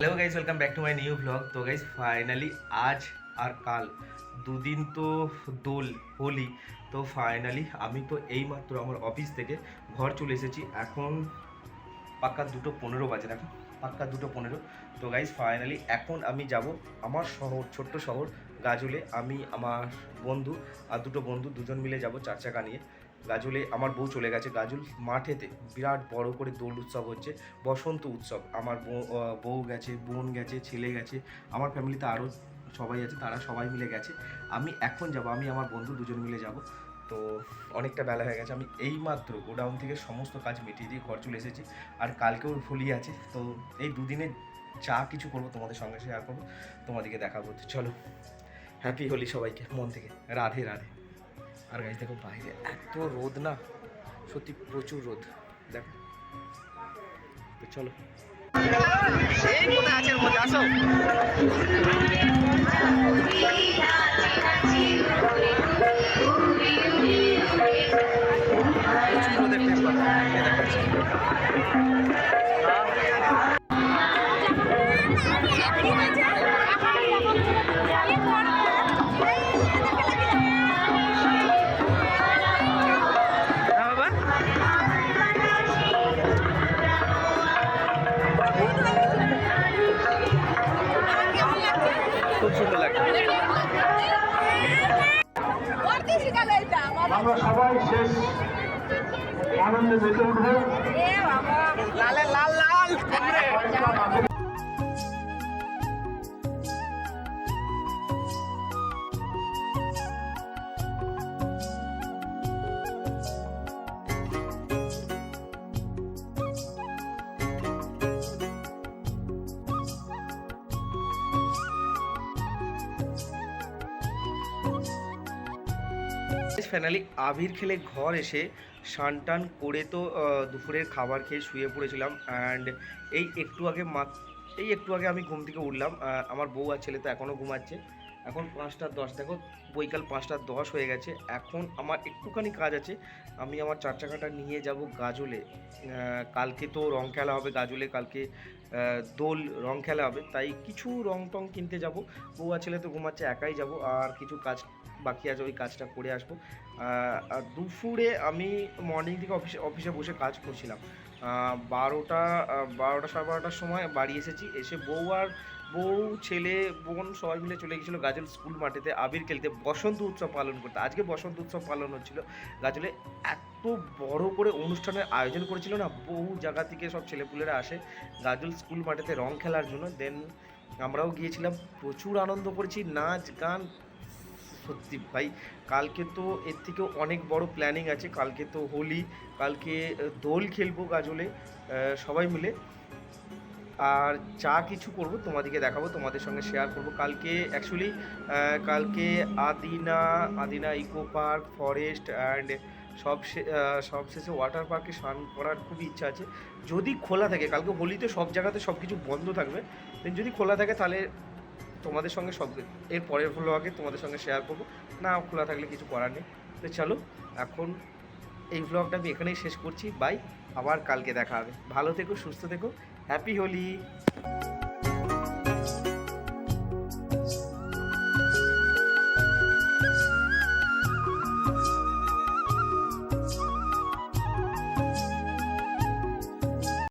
Hello guys welcome back to my new blog তো guys finally আজ আর কাল দুদিন তো দোল, হোলি। তো ফাইনালি আমি তো এইমাত্র আমার অফিস থেকে ঘর চলে এসেছি। এখন পাক্কা দুটো পনেরো বাজে দেখো, পাক্কা দুটো পনেরো। তো গাইজ ফাইনালি এখন আমি যাব আমার শহর, ছোট্ট শহর, গাজলে। আমি, আমার বন্ধু আর দুটো বন্ধু দুজন মিলে যাব চার চাকা নিয়ে। গাজলে আমার বউ চলে গেছে। গাজল মাঠেতে বিরাট বড় করে দোল উৎসব হচ্ছে, বসন্ত উৎসব। আমার বউ- গেছে, বোন গেছে, ছেলে গেছে, আমার ফ্যামিলিতে আরও সবাই আছে, তারা সবাই মিলে গেছে। আমি এখন যাব, আমি আমার বন্ধু দুজন মিলে যাব। তো অনেকটা বেলা হয়ে গেছে, আমি এইমাত্র গোডাউন থেকে সমস্ত কাজ মিটিয়ে দিয়ে ঘর চলে এসেছি। আর কালকেও হোলি আছে, তো এই দুদিনে যা কিছু করব তোমাদের সঙ্গে শেয়ার করব, তোমাদেরকে দেখাবো। চলো হ্যাপি হোলি সবাইকে, মন থেকে। রাধে রাধে। আর গাছ দেখো বাইরে এত রোদ না সত্যি প্রচুর রোদ। দেখো। তো চলো। এই আমরা সবাই শেষ আনন্দে মেতে উঠবো। ফাইনালি আবির খেলে ঘর এসে স্নান টান করে তো দুপুরের খাবার খেয়ে শুয়ে পড়েছিলাম অ্যান্ড এই একটু আগে মা এই একটু আগে আমি ঘুম থেকে উঠলাম। আমার বউ আর ছেলে তো এখনও ঘুমাচ্ছে। এখন পাঁচটা দশ। দেখো, বৈকাল পাঁচটা দশ হয়ে গেছে। এখন আমার একটুখানি কাজ আছে। আমি আমার চার চাকাটা নিয়ে যাব গাজলে। কালকে তো রং খেলা হবে গাজলে, কালকে দোল রং খেলা হবে। তাই কিছু রং টং কিনতে যাব। বউ আর ছেলে তো ঘুমাচ্ছে, একাই যাব। আর কিছু কাজ বাকি আছে, ওই কাজটা করে আসব। আর দুপুরে আমি মর্নিং থেকে অফিসে অফিসে বসে কাজ করছিলাম। বারোটা বারোটা সাড়ে বারোটার সময় বাড়ি এসেছি। এসে বউ আর বউ, ছেলে, বোন সবাই মিলে চলে গেছিল গাজল স্কুল মাঠেতে আবির খেলতে বসন্ত উৎসব পালন করতে। আজকে বসন্ত উৎসব পালন হচ্ছিল। গাজলে এত বড় করে অনুষ্ঠানের আয়োজন করেছিল না, বহু জায়গা থেকে সব ছেলেপুলেরা আসে গাজল স্কুল মাঠেতে রং খেলার জন্য। দেন আমরাও গিয়েছিলাম, প্রচুর আনন্দ করেছি, নাচ, গান সত্যি ভাই, কালকে তো এর থেকেও অনেক বড় প্ল্যানিং আছে। কালকে তো হোলি, কালকে দোল খেলব গাজলে সবাই মিলে। আর যা কিছু করব, তোমাদেরকে দেখাবো, তোমাদের সঙ্গে শেয়ার করব। কালকে অ্যাকচুয়ালি কালকে Adina Adina eco park forest and সব সবশেষে ওয়াটার পার্কে স্নান করার খুবই ইচ্ছা আছে। যদি খোলা থাকে, কালকে হোলিতে সব জায়গাতে সব কিছু বন্ধ থাকবে যদি খোলা থাকে তাহলে তোমাদের সঙ্গে সব এর পরের ভ্লগে তোমাদের সঙ্গে শেয়ার করব। না খোলা থাকলে কিছু করার নেই। তো চলো, এখন এই ভ্লগটা আমি এখানেই শেষ করছি। বাই আবার কালকে দেখা হবে। ভালো থেকো, সুস্থ থেকো। হ্যাপি হোলি